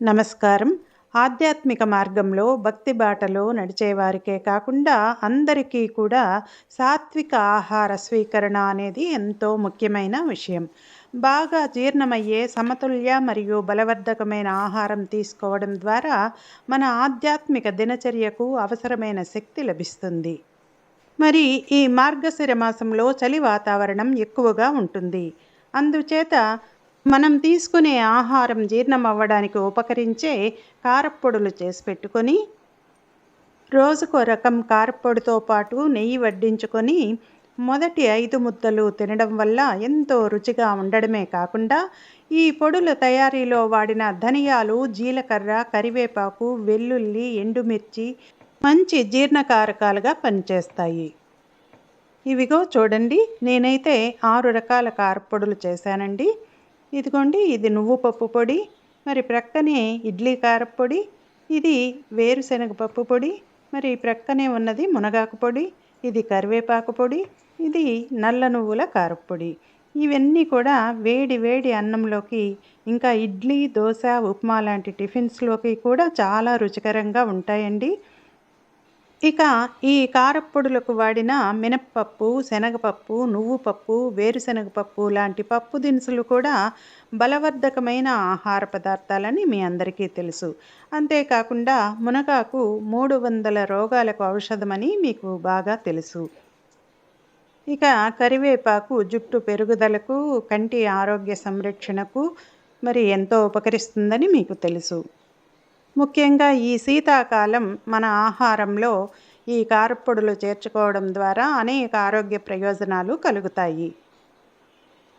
నమస్కారం. ఆధ్యాత్మిక మార్గంలో భక్తి బాటలో నడిచేవారికే కాకుండా అందరికీ కూడా సాత్విక ఆహార స్వీకరణ అనేది ఎంతో ముఖ్యమైన విషయం. బాగా జీర్ణమయ్యే సమతుల్య మరియు బలవర్ధకమైన ఆహారం తీసుకోవడం ద్వారా మన ఆధ్యాత్మిక దినచర్యకు అవసరమైన శక్తి లభిస్తుంది. మరి ఈ మార్గశిర మాసంలో చలి వాతావరణం ఎక్కువగా ఉంటుంది. అందుచేత మనం తీసుకునే ఆహారం జీర్ణం అవ్వడానికి ఉపకరించే కారప్పొడులు చేసి పెట్టుకొని రోజుకో రకం కారప్పొడితో పాటు నెయ్యి వడ్డించుకొని మొదటి ఐదు ముద్దలు తినడం వల్ల ఎంతో రుచిగా ఉండడమే కాకుండా ఈ పొడుల తయారీలో వాడిన ధనియాలు జీలకర్ర కరివేపాకు వెల్లుల్లి ఎండుమిర్చి మంచి జీర్ణకారకాలుగా పనిచేస్తాయి. ఇవిగో చూడండి నేనైతే ఆరు రకాల కారపొడులు చేశానండి. ఇదిగోండి ఇది నువ్వు పప్పు పొడి మరి ప్రక్కనే ఇడ్లీ కారపొడి ఇది వేరుశనగ పప్పు పొడి మరి ప్రక్కనే ఉన్నది మునగాకు పొడి ఇది కరివేపాకు పొడి ఇది నల్ల నువ్వుల కారపొడి ఇవన్నీ కూడా వేడి వేడి అన్నంలోకి ఇంకా ఇడ్లీ దోశ ఉప్మా లాంటి టిఫిన్స్లోకి కూడా చాలా రుచికరంగా ఉంటాయండి. ఇక ఈ కారప్పొడులకు వాడిన మినప్పప్పు శనగపప్పు నువ్వు పప్పు వేరుశనగ పప్పు లాంటి పప్పు దినుసులు కూడా బలవర్ధకమైన ఆహార పదార్థాలని మీ అందరికీ తెలుసు. అంతేకాకుండా మునగాకు మూడు వందల రోగాలకు ఔషధమని మీకు బాగా తెలుసు. ఇక కరివేపాకు జుట్టు పెరుగుదలకు కంటి ఆరోగ్య సంరక్షణకు మరి ఎంతో ఉపకరిస్తుందని మీకు తెలుసు. ముఖ్యంగా ఈ శీతాకాలం మన ఆహారంలో ఈ కారపొడులు చేర్చుకోవడం ద్వారా అనేక ఆరోగ్య ప్రయోజనాలు కలుగుతాయి.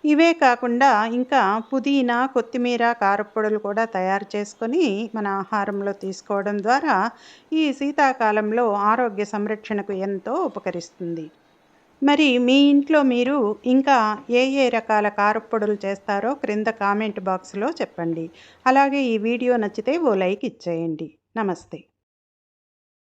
ఇవే కాకుండా ఇంకా పుదీనా కొత్తిమీర కారపొడులు కూడా తయారు చేసుకొని మన ఆహారంలో తీసుకోవడం ద్వారా ఈ శీతాకాలంలో ఆరోగ్య సంరక్షణకు ఎంతో ఉపకరిస్తుంది. మరి మీ ఇంట్లో మీరు ఇంకా ఏ ఏ రకాల కారప్పొడులు చేస్తారో క్రింద కామెంట్ బాక్స్లో చెప్పండి. అలాగే ఈ వీడియో నచ్చితే ఓ లైక్ ఇచ్చేయండి. నమస్తే.